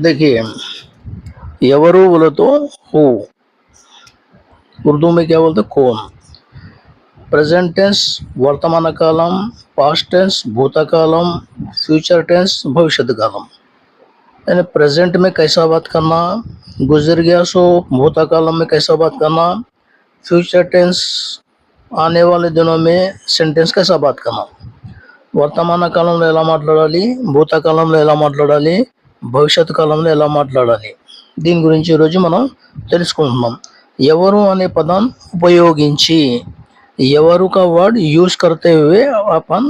देखिए ఎవరు बोले तो हु उर्दू में क्या बोलते कौन प्रेजेंट टेंस वर्तमान कालम पास्ट टेंस भूतकालम फ्यूचर टेंस भविष्य कालम यानी प्रेजेंट में कैसा बात करना गुजर गया सो भूतकालम में कैसा बात करना फ्यूचर टेंस आने वाले दिनों में सेंटेंस कैसा बात करना వర్తమాన కాలంలో ఎలా మాట్లాడాలి భూతకాలంలో ఎలా మాట్లాడాలి భవిష్యత్తు కాలంలో ఎలా మాట్లాడాలి దీని గురించి ఈరోజు మనం తెలుసుకుంటున్నాం ఎవరు అనే పదం ఉపయోగించి ఎవరు का वर्ड यूज करते हुए अपन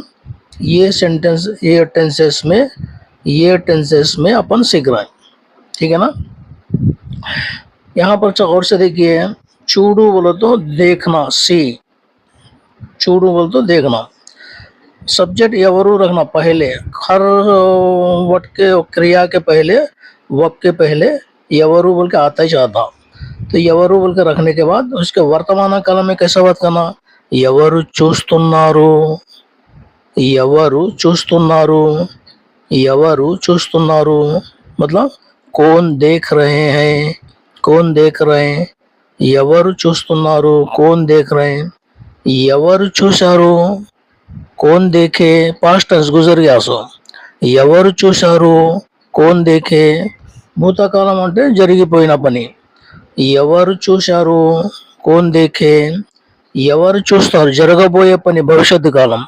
ये सेंटेंस ये टेंसेस में ये टेंसेस में अपन सीख रहे हैं ठीक है ना यहाँ पर च- और से देखिए चूडू बोलो तो देखना सी चूडू बोलो तो देखना सब्जेक्ट ఎవరు रखना पहले हर वर्ड के क्रिया के पहले वक के पहले ఎవరు बोल के आता ही जाता तो ఎవరు बोल के रखने के बाद उसके वर्तमान काल में कैसा बात करना ఎవరు చూస్తున్నారు ఎవరు చూస్తున్నారు ఎవరు చూస్తున్నారు मतलब कौन देख रहे हैं कौन देख रहे हैं ఎవరు చూస్తున్నారు कौन देख रहे हैं ఎవరు చూశారు कौन देखे पास्ट टेंस गुजर गया सो ఎవరు చూశారు కోన్ దేఖే భూతకాలం అంటే జరిగిపోయిన పని ఎవరు చూశారు కోన్ దేఖే ఎవరు చూస్తారు జరగబోయే పని భవిష్యత్తు కాలం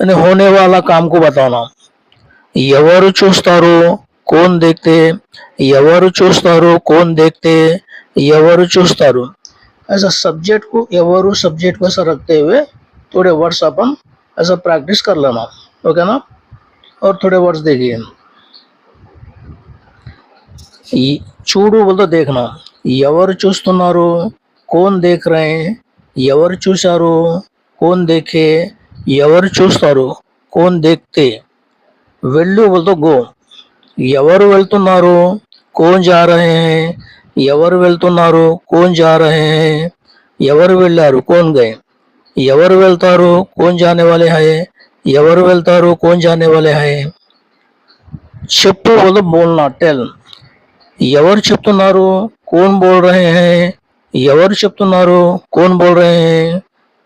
అని హోనే వాళ్ళ కామ్కు బతానా ఎవరు చూస్తారు కోన్ దేఖతే ఎవరు చూస్తారు కోన్ దేఖతే ఎవరు చూస్తారు ऐसा सब्जेक्ट को ఎవరు सब्जेक्ट को ऐसा रखते हुए थोड़े वर्ड्स अपन ऐसा प्रैक्टिस कर लेना ओके ना? और थोड़े वर्ड्स देखिए। చూడు బోల్తో దేఖనా ఎవరు చూస్తున్నారు కోన్ దేఖ్ రే ఎవరు చూశారు కోన్ దేఖే ఎవరు చూస్తారు కోన్ దేఖతే వెళ్ళు బోల్తో గో ఎవరు వెళ్తున్నారు కోన్ జారహే ఎవరు వెళ్తున్నారు కోన్ జారహే ఎవరు వెళ్ళారు కోన్ గయ్ ఎవరు వెళ్తారు? కోన్ జానే వాలే హై ఎవరు వెళ్తారు? కోన్ జానే వాలే హై చెప్పు బోలో బోల్నా? టెల్. ఎవరు చెప్తున్నారు? కోన్ బోల్ రహే హే. ఎవరు చెప్తున్నారు? కోన్ బోల్ రహే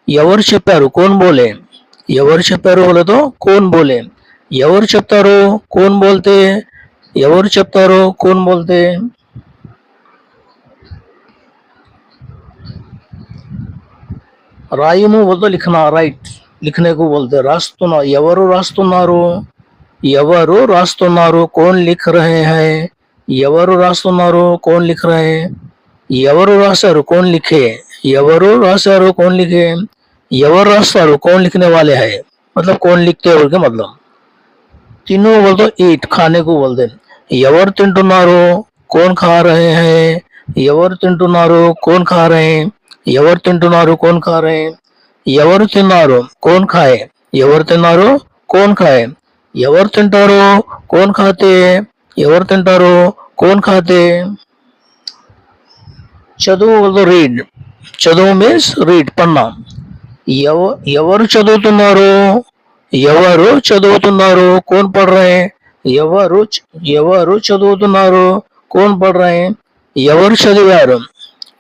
ఎవరు చెప్పారు? కోన్ బోలే. ఎవరు చెప్పారు వాళ్ళతో? కోన్ బోలే. ఎవరు చెప్తారు? కోన్ బోల్తే? ఎవరు చెప్తారు? కోన్ బోల్తే? రాయము बोलते लिखना राइट लिखने को बोलते రాస్తున్నా ఎవరు రాస్తున్నారు ఎవరు రాస్తున్నారు కోన్ లిఖ్ రహే హై ఎవరు రాస్తున్నారు కోన్ లిఖ్ రహే ఎవరు రాశారు కోన్ లిఖే ఎవరు రాశారు కోన్ లిఖే ఎవరు రాస్తారు కోన్ లిఖనే वाले है मतलब कौन लिखते हैं बोल के मतलब तीनों बोलते ఈట్ खाने को बोलते ఎవరు తింటున్నారు కోన్ ఖా రహే హై ఎవరు తింటున్నారు కోన్ ఖా రహే ఎవరు తింటున్నారు? కోన్ ఎవరు తిన్నారు? కోన్ ఎవరు తిన్నారు? కోన్ ఎవరు తింటారు? కోన్ ఖాతే. ఎవరు తింటారు? కోన్ ఖాతే. చదువు రీడ్ చదువు మీన్స్ రీడ్ పన్నా. ఎవ ఎవరు చదువుతున్నారు? ఎవరు చదువుతున్నారు? కోన్ పడ్ ఎవరు ఎవరు చదువుతున్నారు? కోన్ పడ్ ఎవరు చదివారు?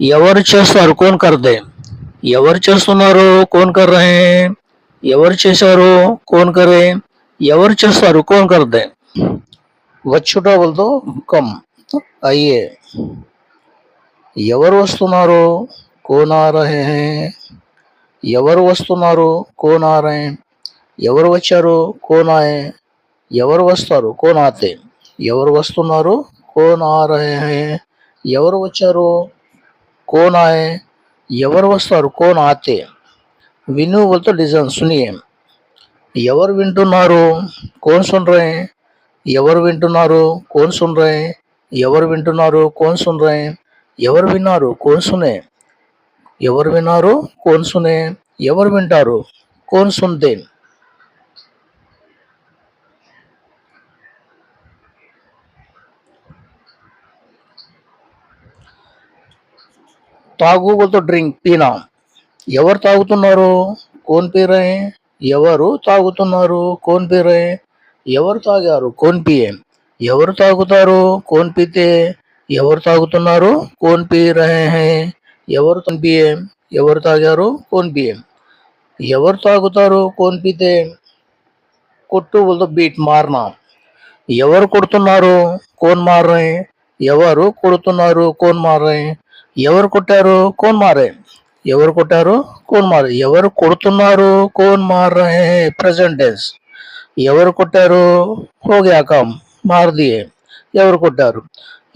ఎవరు చేస్తారు కోన్ కర్దే. ఎవరు చేస్తున్నారు కోన్ కర్రే ఎవరు చేశారు కోన్ కర్రే ఎవరు చేస్తారు కోన్ కర్దే. వచ్చుట వలతో కమ్ అయ్యే. ఎవరు వస్తున్నారు కోనారహే. ఎవరు వస్తున్నారు కోనారే ఎవరు వచ్చారు కోనాయే. ఎవరు వస్తారు కోనాతే. ఎవరు వస్తున్నారు కోనారహే. ఎవరు వచ్చారు కోన్ ఎవరు వస్తారు కోన్ ఆతే విను బోల్తో డిజైన్ సునియే ఎవరు వింటున్నారు కోన్ సున్ ఎవరు వింటున్నారు కోన్ సున్ ఎవరు వింటున్నారు కోన్ సున్ ఎవరు విన్నారు కోన్ సునే ఎవరు విన్నారు కోన్ సునే ఎవరు వింటారు కోన్ సున్దేన్ తాగుబోతో డ్రింక్ పీనాం. ఎవరు తాగుతున్నారు? కోన్ పీరే. ఎవరు తాగుతున్నారు? కోన్ పీరే. ఎవరు తాగారు? కోన్ పియే. ఎవరు తాగుతారు? కోన్ పీతే. ఎవరు తాగుతున్నారు? కోన్ పీ హే ఎవరు పియే? ఎవరు తాగారు? కోన్ పియే. ఎవరు తాగుతారు? కోన్ పీతే. కొట్టు బోల్తో బీట్ మారినా. ఎవరు కొడుతున్నారు? కోన్ మారే. ఎవరు కొడుతున్నారు? కోన్ మారే. ఎవరు కొట్టారు? కోన్ మారే. ఎవరు కొట్టారు? కోన్ మారే. ఎవరు కొడుతున్నారు? కోన్ మారే. ప్రజెంట్ డేస్ ఎవరు కొట్టారు? హోగాకం మారుదియే ఎవరు కొట్టారు?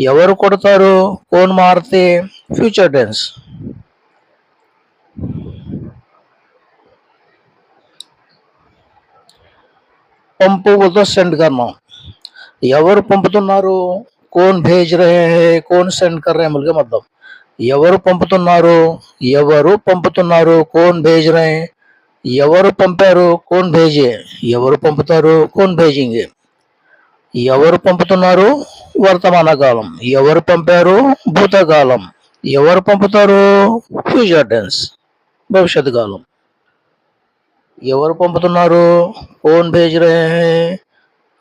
ఎవరు కొడతారు? కోన్ మారితే ఫ్యూచర్ టెన్స్ పంపు వద్ద సెండ్ కర్మం. ఎవరు పంపుతున్నారు? కోన్ భేజ్ రహే. కోన్ సెండ్ కర్రే ముల్గే మద్దం. ఎవరు పంపుతున్నారు? ఎవరు పంపుతున్నారు? కోన్ భేజ్ ఎవరు పంపారు? కోన్ భేజే ఎవరు పంపుతారు? కోన్ భేజింగ్ ఎవరు పంపుతున్నారు? వర్తమాన కాలం. ఎవరు పంపారు? భూతకాలం. ఎవరు పంపుతారు? ఫ్యూచర్ టెన్స్ భవిష్యత్ కాలం. ఎవరు పంపుతున్నారు? కోన్ భేజ్ రహే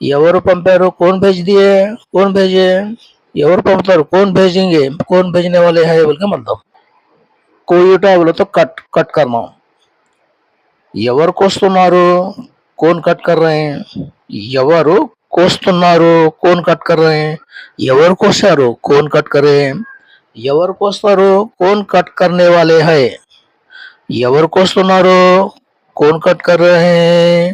ఎవరు పంపారు? కోన్ భేజ్ దియే కోన్ భేజే ఎవరు పంపుతారు కోన్ भेजेंगे कौन भेजने वाले हैं बोल के मतलब कोई उठा बोले तो कट कट करना ఎవరు కోస్తున్నారు కోన్ కట్ కర్ రహే हैं? ఎవరు కోస్తున్నారు కోన్ కట్ కర్ రహే हैं? ఎవరు కోసారు కోన్ కట్ కరే ఎవరు కోస్తారు కోన్ కట్ కర్నే వాలే హై ఎవరు కోస్తున్నారు కోన్ కట్ కర్ రహే हैं?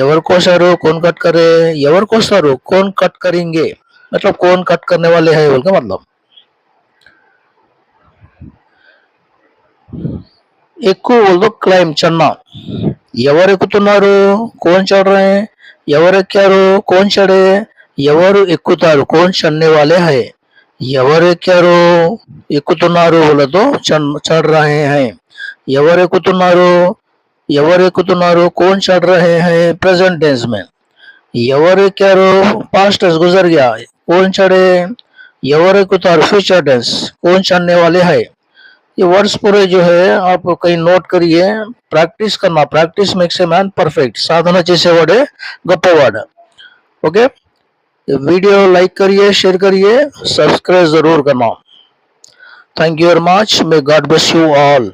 ఎవరు కోసారు కోన్ కట్ करे ఎవరు కోస్తారు కోన్ కట్ करेंगे मतलब कौन कट करने वाले है बोल के मतलब? बोल दो क्लाइम चढ़ना। एवर एक्त तो कौन चढ़ रहे एवर एक्यार कौन चढ़े? एवर एक्तार कौन चढ़ने वाले है? एवर एक्यार एक्त बोल तो, तो चढ़ रहे हैं। एवर एक्त तो एवर एक्त कौन चढ़ रहे हैं? प्रेजेंट टेंस में। एवर एक्यार पास्ट टेंस गुजर गया। कौन चढ़े यवर को तो फ्यूचर टेंस कौन चढ़ने वाले है? ये वर्ड्स पूरे जो है, आप कहीं नोट करिए प्रैक्टिस करना practice makes a man perfect साधना जैसे वर्ड है, गप्पो वर्ड ओके वीडियो लाइक करिए शेयर करिए सब्सक्राइब ज़रूर करना। Thank you very much may God bless you all